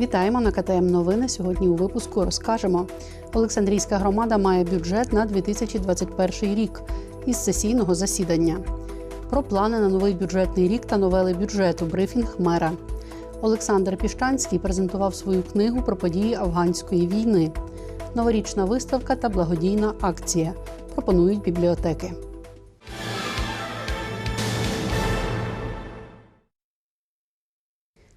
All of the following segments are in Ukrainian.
Вітаємо на КТМ Новини. Сьогодні у випуску розкажемо. Олександрійська громада має бюджет на 2021 рік із сесійного засідання. Про плани на новий бюджетний рік та новели бюджету. Брифінг мера. Олександр Піщанський презентував свою книгу про події афганської війни. Новорічна виставка та благодійна акція. Пропонують бібліотеки. –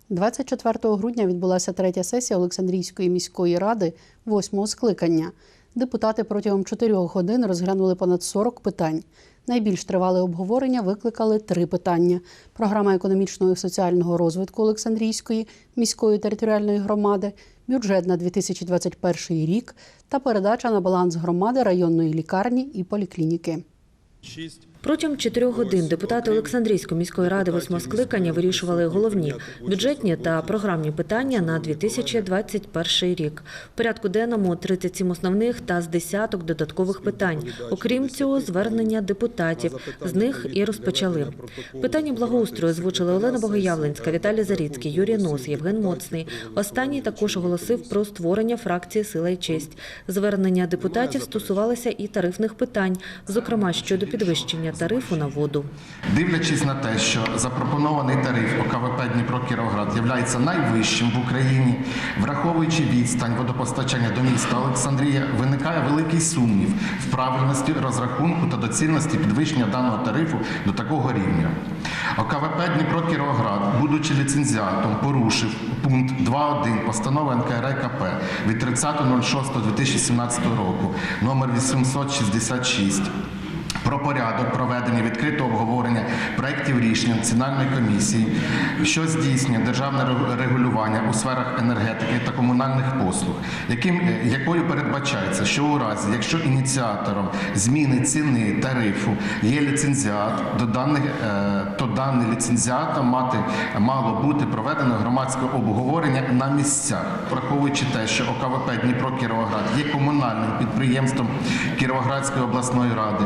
24 грудня відбулася третя сесія Олександрійської міської ради восьмого скликання. Депутати протягом чотирьох годин розглянули понад 40 питань. Найбільш тривале обговорення викликали три питання: програма економічного і соціального розвитку Олександрійської міської територіальної громади, бюджет на 2021 рік та передача на баланс громади районної лікарні і поліклініки. Протягом чотирьох годин депутати Олександрійської міської ради восьмого скликання вирішували головні бюджетні та програмні питання на 2021 рік. В порядку денному 37 основних та з десяток додаткових питань. Окрім цього, звернення депутатів. З них і розпочали. Питання благоустрою озвучили Олена Богоявленська, Віталій Заріцький, Юрій Нос, Євген Моцний. Останній також оголосив про створення фракції Сила і честь. Звернення депутатів стосувалося і тарифних питань, зокрема щодо підвищення тарифу на воду. Дивлячись на те, що запропонований тариф ОКВП Дніпро Кіровоград є найвищим в Україні, враховуючи відстань водопостачання до міста Олександрія, виникає великий сумнів в правильності розрахунку та доцільності підвищення даного тарифу до такого рівня. ОКВП Дніпро Кіровоград, будучи ліцензіатом, порушив пункт 2.1 постанови НКРКП від 30.06.2017 року номер 866 про порядок проведення відкритого обговорення проєктів рішень Національної комісії, що здійснює державне регулювання у сферах енергетики та комунальних послуг, яким, якою передбачається, що у разі, якщо ініціатором зміни ціни тарифу є ліцензіат, до даних, е, то даний ліцензіатом мати мало бути проведено громадське обговорення на місцях, враховуючи те, що ОКВП Дніпро Кіровоград є комунальним підприємством Кіровоградської обласної ради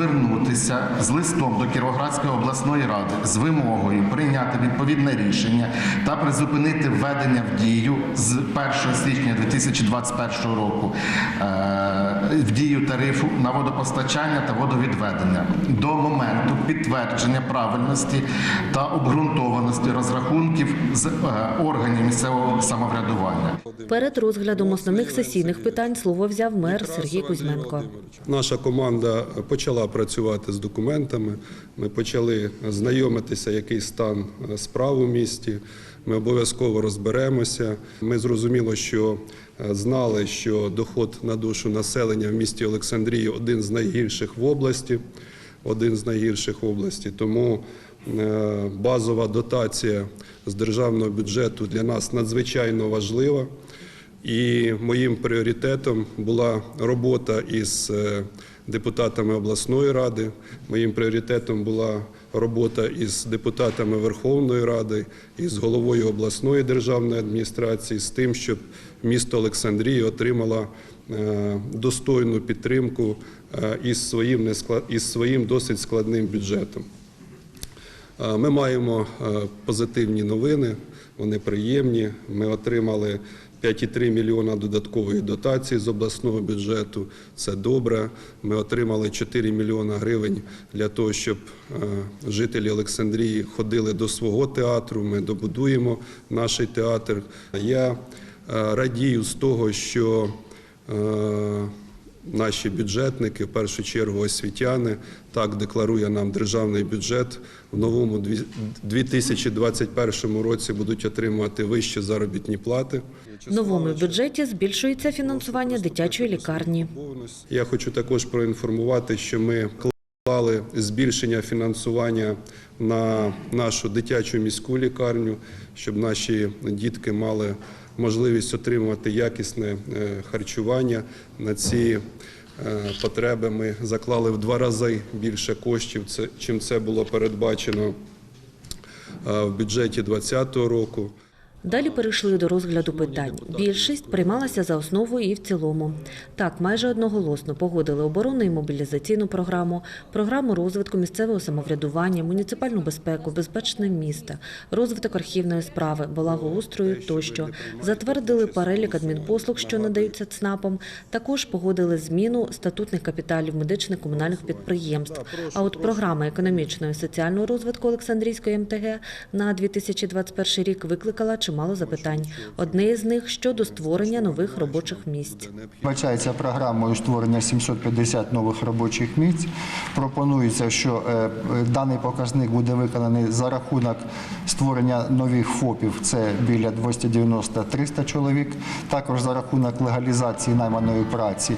звернутися з листом до Кіровоградської обласної ради з вимогою прийняти відповідне рішення та призупинити введення в дію з 1 січня 2021 року е, в дію тарифу на водопостачання та водовідведення до моменту підтвердження правильності та обґрунтованості розрахунків з е, органів місцевого самоврядування. Перед розглядом основних сесійних питань слово взяв мер Сергій Кузьменко. Наша команда почала працювати з документами. Ми почали знайомитися, який стан справ у місті. Ми обов'язково розберемося. Ми зрозуміло, що е, знали, що доход на душу населення в місті Олександрії один з найгірших в області. Один з найгірших в області. Тому е, базова дотація з державного бюджету для нас надзвичайно важлива. І моїм пріоритетом була робота із е, депутатами обласної ради. Моїм пріоритетом була робота із депутатами Верховної Ради, із головою обласної державної адміністрації, з тим, щоб місто Олександрія отримало е, достойну підтримку е, із своїм із своїм досить складним бюджетом. Ми маємо позитивні новини, вони приємні. Ми отримали 5,3 мільйона додаткової дотації з обласного бюджету. Це добре. Ми отримали 4 мільйона гривень для того, щоб е, жителі Олександрії ходили до свого театру. Ми добудуємо наш театр. Я е, радію з того, що е, Наші бюджетники, в першу чергу освітяни, так декларує нам державний бюджет. В новому дві- 2021 році будуть отримувати вищі заробітні плати. В новому бюджеті збільшується фінансування дитячої лікарні. Я хочу також проінформувати, що ми клали збільшення фінансування на нашу дитячу міську лікарню, щоб наші дітки мали можливість отримувати якісне е, харчування. На ці е, потреби ми заклали в два рази більше коштів, чим це було передбачено е, в бюджеті 2020 року. Далі перейшли до розгляду питань. Більшість приймалася за основу і в цілому. Так, майже одноголосно погодили оборонну і мобілізаційну програму, програму розвитку місцевого самоврядування, муніципальну безпеку, безпечне місто, розвиток архівної справи, благоустрою тощо. Затвердили перелік адмінпослуг, що надаються ЦНАПам. Також погодили зміну статутних капіталів медичних комунальних підприємств. А от програма економічного і соціального розвитку Олександрійської МТГ на 2021 рік викликала чимало запитань. Одне із них щодо створення нових робочих місць. Бачається програмою створення 750 нових робочих місць. Пропонується, що е, даний показник буде виконаний за рахунок створення нових ФОПів. Це біля 290-300 чоловік. Також за рахунок легалізації найманої праці.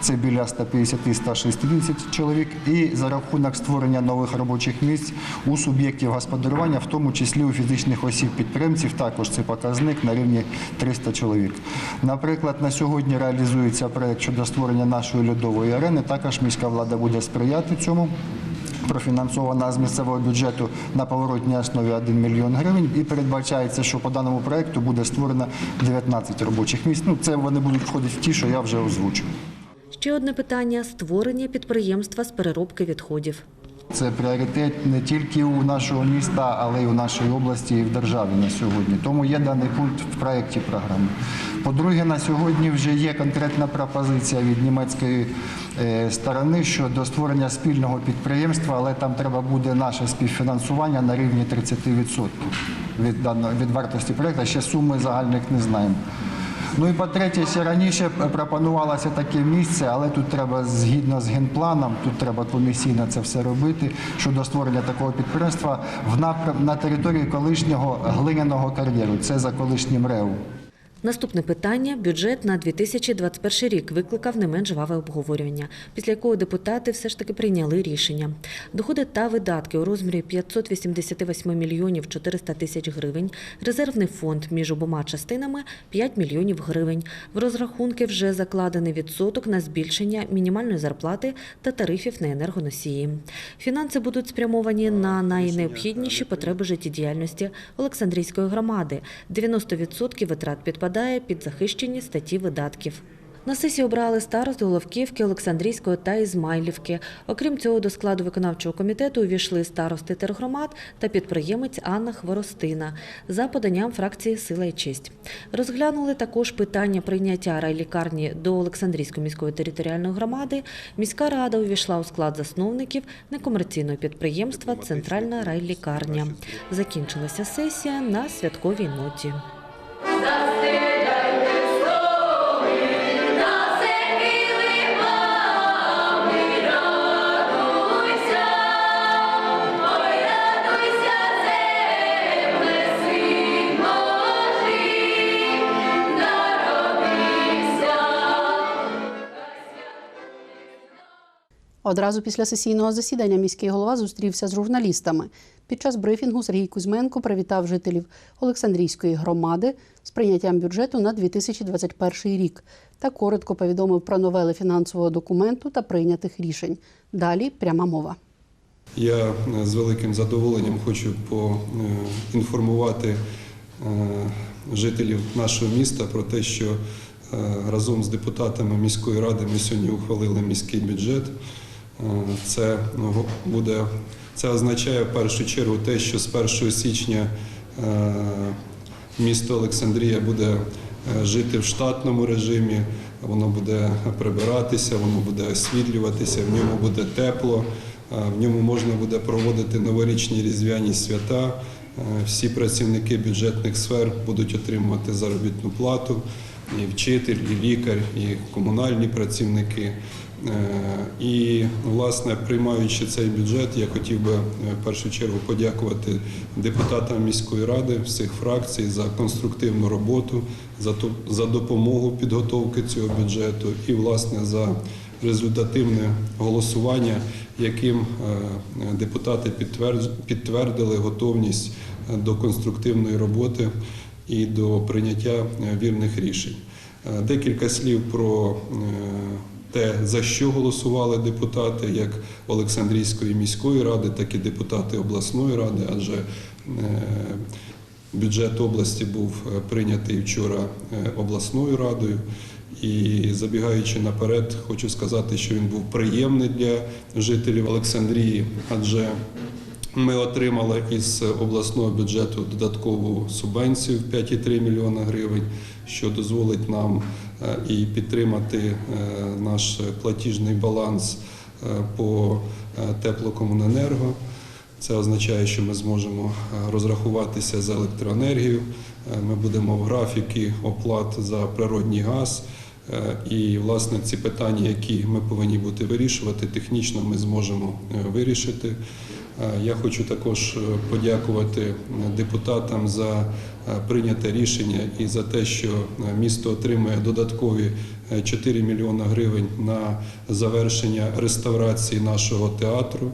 Це біля 150-160 чоловік. І за рахунок створення нових робочих місць у суб'єктів господарювання, в тому числі у фізичних осіб підприємців, також це показник на рівні 300 чоловік. Наприклад, на сьогодні реалізується проект щодо створення нашої льодової арени. Також міська влада буде сприяти цьому. Профінансована з місцевого бюджету на поворотній основі 1 мільйон гривень, і передбачається, що по даному проекту буде створено 19 робочих місць. Ну це вони будуть входити в ті, що я вже озвучив. Ще одне питання створення підприємства з переробки відходів. Це пріоритет не тільки у нашого міста, але й у нашій області і в державі на сьогодні. Тому є даний пункт в проєкті програми. По-друге, на сьогодні вже є конкретна пропозиція від німецької е, сторони щодо створення спільного підприємства, але там треба буде наше співфінансування на рівні 30% від, даного- від вартості проєкту. Ще суми загальних не знаємо. Ну і по-третє, ще раніше пропонувалося таке місце, але тут треба згідно з генпланом, тут треба комісійно це все робити щодо створення такого підприємства в напрям на території колишнього глиняного кар'єру. Це за колишнім РЕУ. Наступне питання бюджет на 2021 рік викликав не менш жваве обговорювання, після якого депутати все ж таки прийняли рішення. Доходи та видатки у розмірі 588 мільйонів 400 тисяч гривень, резервний фонд між обома частинами 5 мільйонів гривень. В розрахунки вже закладений відсоток на збільшення мінімальної зарплати та тарифів на енергоносії. Фінанси будуть спрямовані на найнеобхідніші потреби життєдіяльності Олександрійської громади. 90% витрат підпадає під захищені статті видатків. На сесії обрали старосту Головківки, Олександрійської та Ізмайлівки. Окрім цього, до складу виконавчого комітету увійшли старости тергромад та підприємець Анна Хворостина за поданням фракції Сила і честь. Розглянули також питання прийняття райлікарні до Олександрійської міської територіальної громади. Міська рада увійшла у склад засновників некомерційного підприємства Центральна райлікарня. Закінчилася сесія на святковій ноті. Одразу після сесійного засідання міський голова зустрівся з журналістами. Під час брифінгу Сергій Кузьменко привітав жителів Олександрійської громади з прийняттям бюджету на 2021 рік та коротко повідомив про новели фінансового документу та прийнятих рішень. Далі пряма мова. Я е, з великим задоволенням хочу поінформувати е, жителів нашого міста про те, що е, разом з депутатами міської ради ми сьогодні ухвалили міський бюджет. Е, Це ну, буде це означає в першу чергу те, що з 1 січня е, місто Олександрія буде е, жити в штатному режимі, воно буде прибиратися, воно буде освітлюватися, в ньому буде тепло, е, в ньому можна буде проводити новорічні різдвяні свята. Всі працівники бюджетних сфер будуть отримувати заробітну плату, і вчитель, і лікар, і комунальні працівники. Е, І, власне, приймаючи цей бюджет, я хотів би е, в першу чергу подякувати депутатам міської ради всіх фракцій за конструктивну роботу, за допомогу підготовки цього бюджету і, власне, за результативне голосування, яким е, депутати підтвердили готовність до конструктивної роботи і до прийняття вірних рішень. Декілька слів про те, за що голосували депутати, як Олександрійської міської ради, так і депутати обласної ради, адже е, Бюджет області був е, прийнятий вчора е, обласною радою. І забігаючи наперед, хочу сказати, що він був приємний для жителів Олександрії, адже ми отримали із обласного бюджету додаткову субвенцію в 5,3 мільйона гривень, що дозволить нам і підтримати е, наш платіжний баланс е, по е, теплокомуненерго. Це означає, що ми зможемо е, розрахуватися за електроенергію. Е, Ми будемо в графіки оплат за природній газ. Е, І, власне, ці питання, які ми повинні бути вирішувати, технічно ми зможемо е, вирішити. Е, Я хочу також е, подякувати е, депутатам за прийняте рішення і за те, що місто отримує додаткові е, 4 мільйони гривень на завершення реставрації нашого театру.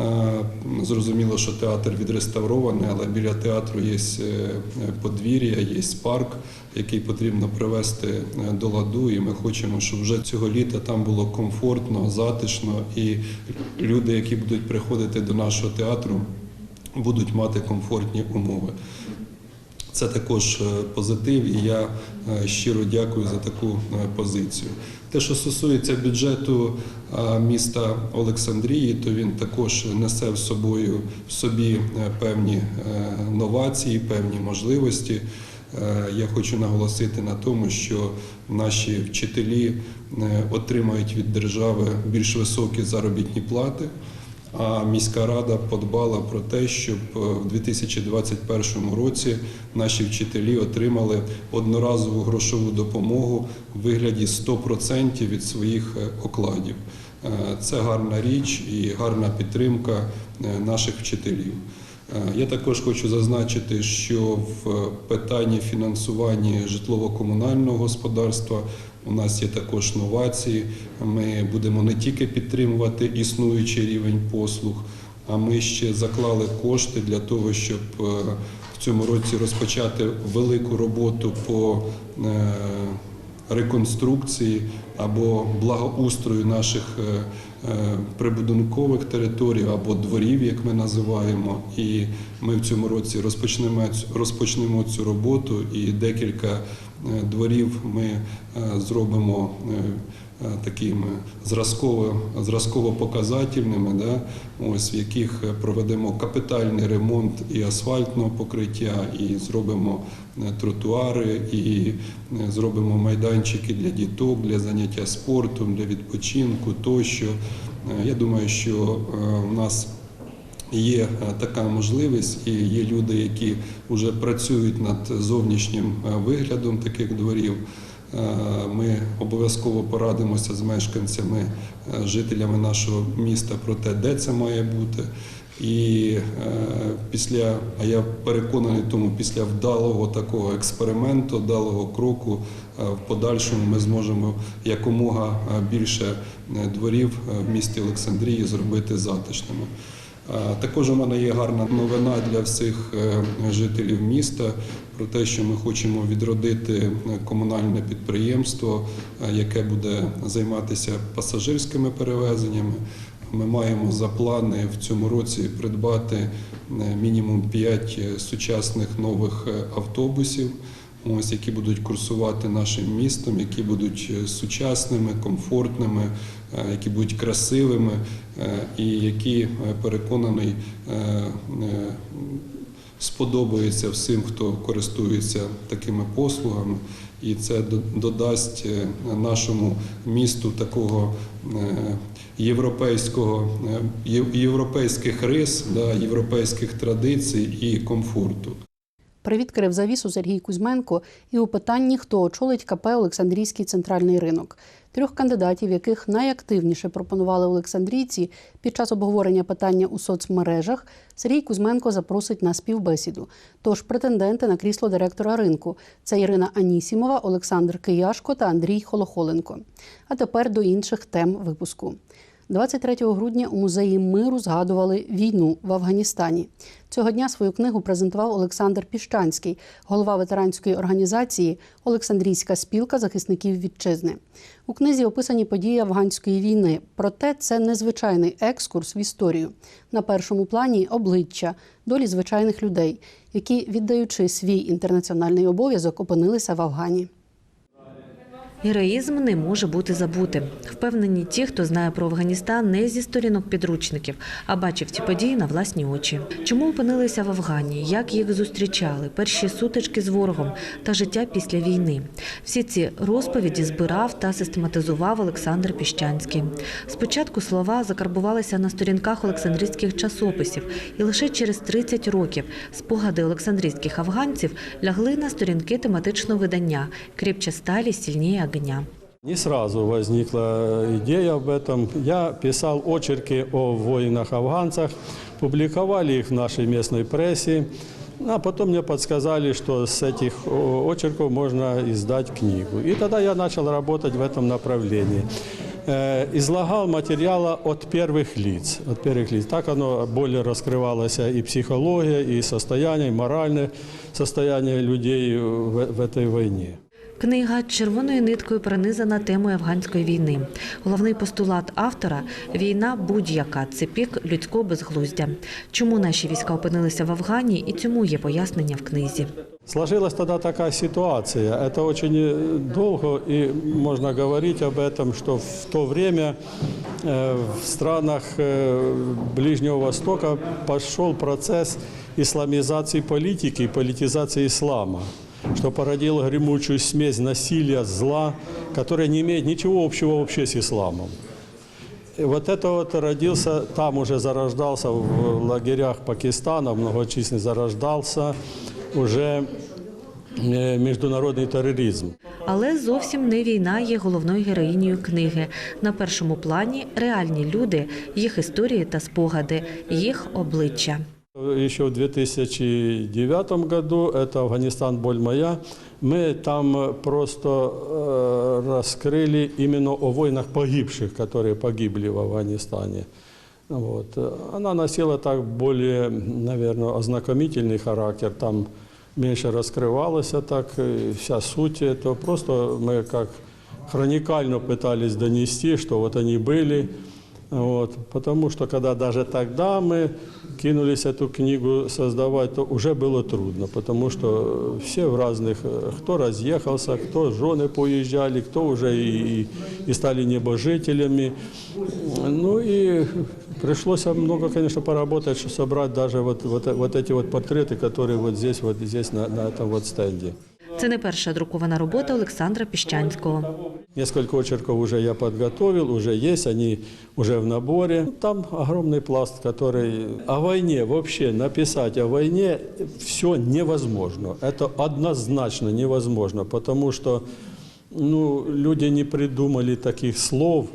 Е, Зрозуміло, що театр відреставрований, але біля театру є е, подвір'я, є парк, який потрібно привести е, до ладу. І ми хочемо, щоб вже цього літа там було комфортно, затишно, і люди, які будуть приходити до нашого театру, будуть мати комфортні умови. Це також позитив, і я щиро дякую за таку позицію. Те, що стосується бюджету міста Олександрії, то він також несе в собою в собі е, певні е, новації, певні можливості. Е, Я хочу наголосити на тому, що наші вчителі отримають від держави більш високі заробітні плати. А міська рада подбала про те, щоб е, в 2021 році наші вчителі отримали одноразову грошову допомогу в вигляді 100% від своїх е, окладів. Е, Це гарна річ і гарна підтримка наших вчителів. Я також хочу зазначити, що в питанні фінансування житлово-комунального господарства у нас є також новації. Ми будемо не тільки підтримувати існуючий рівень послуг, а ми ще заклали кошти для того, щоб е, в цьому році розпочати велику роботу по е, реконструкції або благоустрою наших е, прибудинкових територій або дворів, як ми називаємо. І ми в цьому році розпочнемо, розпочнемо цю роботу і декілька дворів ми е, зробимо е, е, такими зразково, зразково-показательними, да? ось, в яких е, проведемо капітальний ремонт і асфальтного покриття, і зробимо е, тротуари, і е, зробимо майданчики для діток, для заняття спортом, для відпочинку тощо. Е, Я думаю, що е, в нас Є е, така можливість, і є люди, які вже працюють над зовнішнім е, виглядом таких дворів. Е, Ми обов'язково порадимося з мешканцями, жителями нашого міста про те, де це має бути. І після, а я переконаний, тому після вдалого такого експерименту, вдалого кроку, в подальшому ми зможемо якомога більше дворів в місті Олександрії зробити затишними. Також у мене є гарна новина для всіх е, жителів міста про те, що ми хочемо відродити е, комунальне підприємство, е, яке буде займатися пасажирськими перевезеннями. Ми маємо за плани в цьому році придбати мінімум 5 сучасних нових автобусів. Ось які будуть курсувати нашим містом, які будуть сучасними, комфортними, які будуть красивими, і які е, переконаний е, е, сподобаються всім, хто користується такими послугами, і це додасть е, нашому місту такого е, європейського е, європейських рис, європейських традицій і комфорту. Привідкрив завісу Сергій Кузьменко і у питанні, хто очолить КП Олександрійський центральний ринок. Трьох кандидатів, яких найактивніше пропонували олександрійці під час обговорення питання у соцмережах, Сергій Кузьменко запросить на співбесіду. Тож претенденти на крісло директора ринку це Ірина Анісімова, Олександр Кияшко та Андрій Холохоленко. А тепер до інших тем випуску. 23 грудня у музеї миру згадували війну в Афганістані. Цього дня свою книгу презентував Олександр Піщанський, голова ветеранської організації Олександрійська спілка захисників вітчизни. У книзі описані події афганської війни. Проте це незвичайний екскурс в історію. На першому плані обличчя, долі звичайних людей, які, віддаючи свій інтернаціональний обов'язок, опинилися в Афгані. Героїзм не може бути забутим. Впевнені ті, хто знає про Афганістан не зі сторінок підручників, а бачив ці події на власні очі. Чому опинилися в Афгані? Як їх зустрічали? Перші сутички з ворогом та життя після війни. Всі ці розповіді збирав та систематизував Олександр Піщанський. Спочатку слова закарбувалися на сторінках Олександрійських часописів, і лише через 30 років спогади олександрійських афганців лягли на сторінки тематичного видання «Крепче сталі, сильніє огня». Не сразу возникла идея об этом. Я писал очерки о воинах-афганцах, публиковали их в нашей местной прессе, а потом мне подсказали, что с этих очерков можно издать книгу. И тогда я начал работать в этом направлении. Э, Излагал материала от первых лиц. От первых лиц. Так оно более раскрывалась и психология, и состояние, и моральное состояние людей в этой войне. Книга червоною ниткою пронизана темою афганської війни. Головний постулат автора війна будь-яка це пік людського безглуздя. Чому наші війська опинилися в Афгані, і цьому є пояснення в книзі. Сложилась тогда такая ситуация. Это очень э, долго, и можно говорить об этом, что в то время э, в странах э, Ближнего Востока пошел процесс исламизации политики и политизации ислама что породило гремучую смесь насилия, зла, которая не имеет ничего общего вообще с исламом. И вот это вот родился, там уже зарождался в лагерях Пакистана, многочисленно зарождался уже э, международный терроризм. Але зовсім не війна є головною героїнею книги. На першому плані реальні люди, їх історії та спогади, їх обличчя. Еще в 2009 году, это Афганистан, боль моя, мы там просто э, раскрыли именно о войнах погибших, которые погибли в Афганистане. Вот. Она носила так более, наверное, ознакомительный характер, там меньше раскрывалась а так э, вся суть этого. Просто мы как хроникально пытались донести, что вот они были, вот, потому что когда даже тогда мы кинулись эту книгу создавать, то уже было трудно, потому что все в разных, э, кто разъехался, кто жены поезжали, кто уже и, и стали небожителями. Ну и пришлось много, конечно, поработать, чтобы собрать даже вот, вот, вот эти вот портреты, которые вот здесь, вот здесь на, на этом вот стенде. Це не перша друкована робота Олександра Піщанського. Несколько очерков уже я подготовил, уже есть, они уже в наборе. Там огромный пласт, который... О войне вообще написать о войне все невозможно. Это однозначно невозможно, потому что ну, люди не придумали таких слов,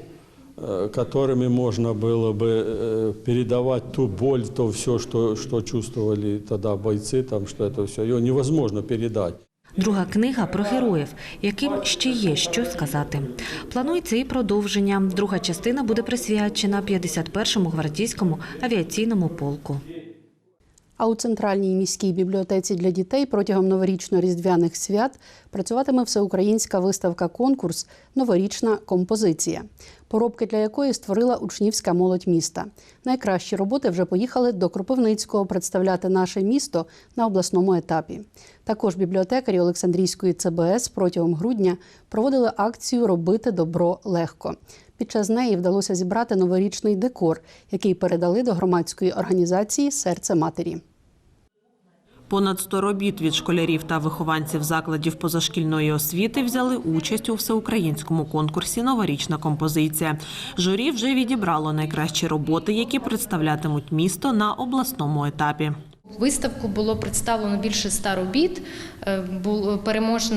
э, которыми можно было бы э, передавать ту боль, то все, что, что чувствовали тогда бойцы, там, что это все. Ее невозможно передать. Друга книга про героїв, яким ще є що сказати. Планується і продовження. Друга частина буде присвячена 51-му гвардійському авіаційному полку. А у центральній міській бібліотеці для дітей протягом новорічно-різдвяних свят працюватиме всеукраїнська виставка-конкурс Новорічна композиція, поробки для якої створила учнівська молодь міста. Найкращі роботи вже поїхали до Кропивницького представляти наше місто на обласному етапі. Також бібліотекарі Олександрійської ЦБС протягом грудня проводили акцію Робити добро легко. Під час неї вдалося зібрати новорічний декор, який передали до громадської організації Серце матері. Понад 100 робіт від школярів та вихованців закладів позашкільної освіти взяли участь у всеукраїнському конкурсі Новорічна композиція. Журі вже відібрало найкращі роботи, які представлятимуть місто на обласному етапі. Виставку було представлено більше ста робіт. Е,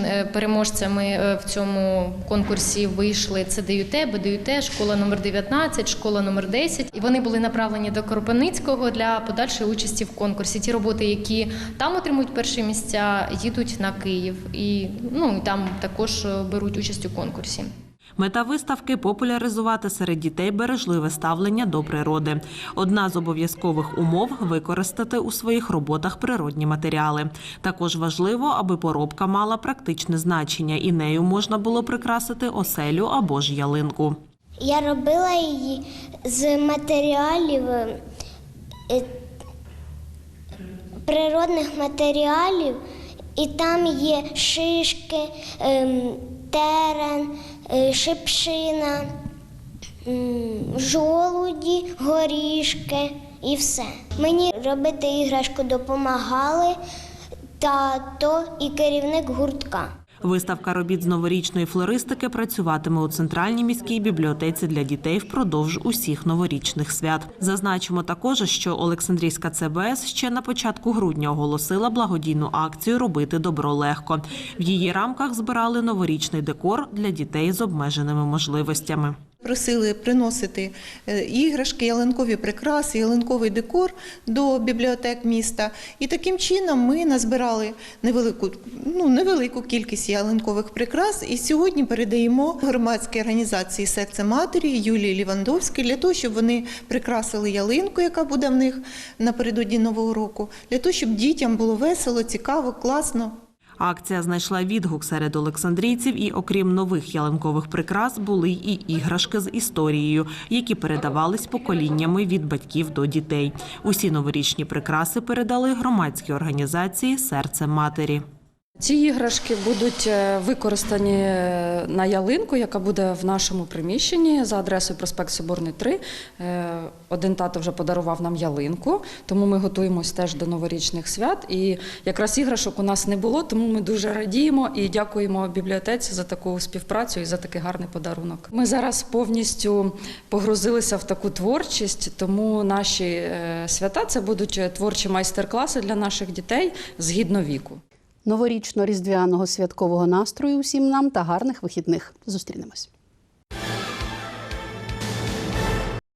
е, Переможцями е, в цьому конкурсі вийшли це ДЮТ, БДЮТ, школа номер 19, школа номер 10. І вони були направлені до Кропивницького для подальшої участі в конкурсі. Ті роботи, які там отримують перші місця, їдуть на Київ і ну і там також беруть участь у конкурсі. Мета виставки популяризувати серед дітей бережливе ставлення до природи. Одна з обов'язкових умов використати у своїх роботах природні матеріали. Також важливо, аби поробка мала практичне значення, і нею можна було прикрасити оселю або ж ялинку. Я робила її з матеріалів е, природних матеріалів, і там є шишки, ем, терен, шипшина, жолуді, горішки і все. Мені робити іграшку допомагали тато і керівник гуртка. Виставка робіт з новорічної флористики працюватиме у центральній міській бібліотеці для дітей впродовж усіх новорічних свят. Зазначимо також, що Олександрійська ЦБС ще на початку грудня оголосила благодійну акцію Робити добро легко. В її рамках збирали новорічний декор для дітей з обмеженими можливостями. Просили приносити е, іграшки, ялинкові прикраси, ялинковий декор до бібліотек міста. І таким чином ми назбирали невелику, ну, невелику кількість ялинкових прикрас. І сьогодні передаємо громадській організації Серце матері Юлії Лівандовській для того, щоб вони прикрасили ялинку, яка буде в них напередодні нового року, для того, щоб дітям було весело, цікаво, класно. Акція знайшла відгук серед олександрійців, і окрім нових ялинкових прикрас, були і іграшки з історією, які передавались поколіннями від батьків до дітей. Усі новорічні прикраси передали громадські організації Серце матері. Ці іграшки будуть е, використані е, на ялинку, яка буде в нашому приміщенні за адресою проспект Соборний 3. Е, Один тато вже подарував нам ялинку, тому ми готуємось теж до новорічних свят. І якраз іграшок у нас не було, тому ми дуже радіємо і дякуємо бібліотеці за таку співпрацю і за такий гарний подарунок. Ми зараз повністю погрузилися в таку творчість, тому наші свята це будуть творчі майстер-класи для наших дітей згідно віку. Новорічно-різдвяного святкового настрою усім нам та гарних вихідних. Зустрінемось.